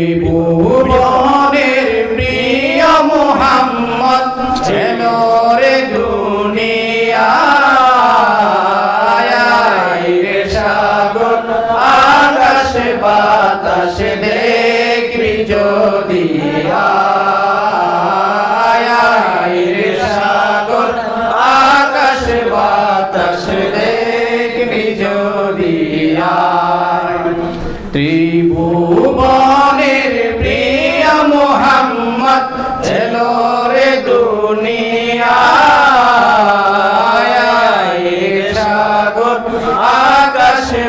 ত্রিভুবনের প্রিয় মোহাম্মদ ছিল রে দুনিয়া রে সাগর আকাশ বাতাস দেখবি যদি আ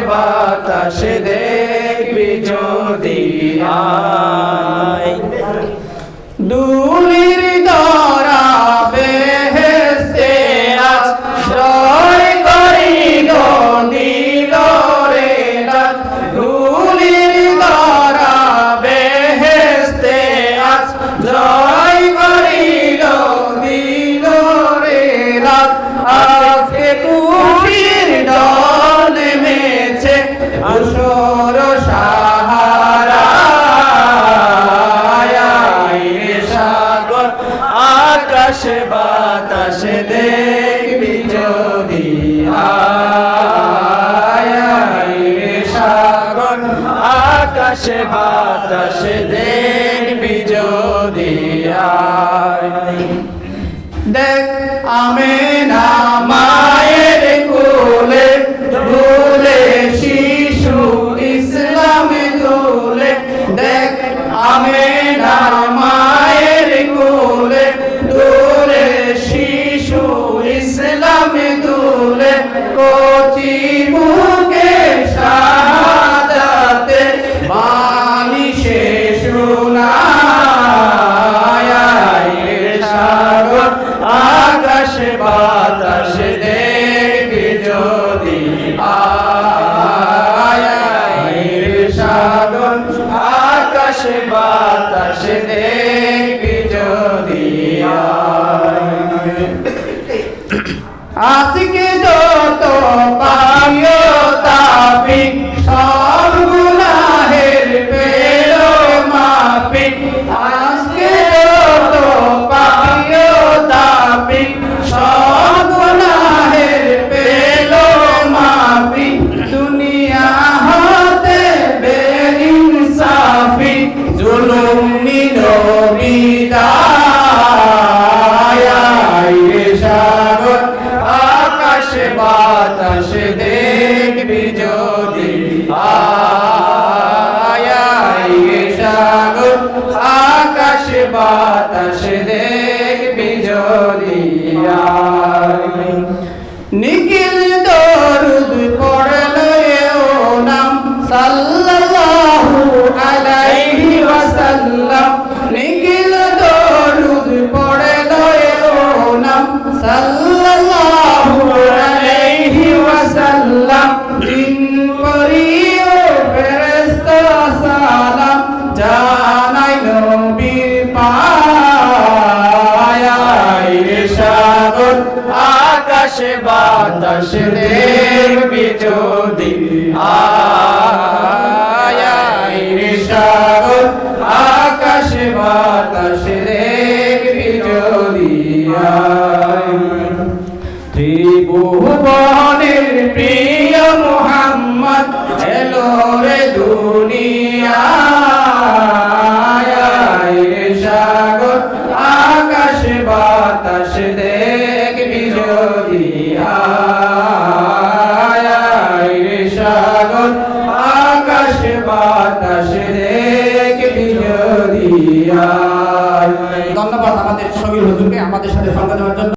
বাতাসে দেখবি যদি আয়। দূর ধূসর সাগর আকাশে বাতাসে দেখবি যদি। সাগর আকাশে বাতাসে দেখবি যদি। দেখ আমি না আমেনা 啊这 বাতাস দেখবি যদি বাতাস দেখবি যদি সাগর, আকাশ বাতাস দেখবি যদি ত্রিভুবনের প্রিয় মোহাম্মদ, এলো রে দুনিয়া। আকাশ বাতাস দে ধন্যবাদ আমাদের সবই হুজুরকে আমাদের সাথে সঙ্গ দেওয়ার জন্য।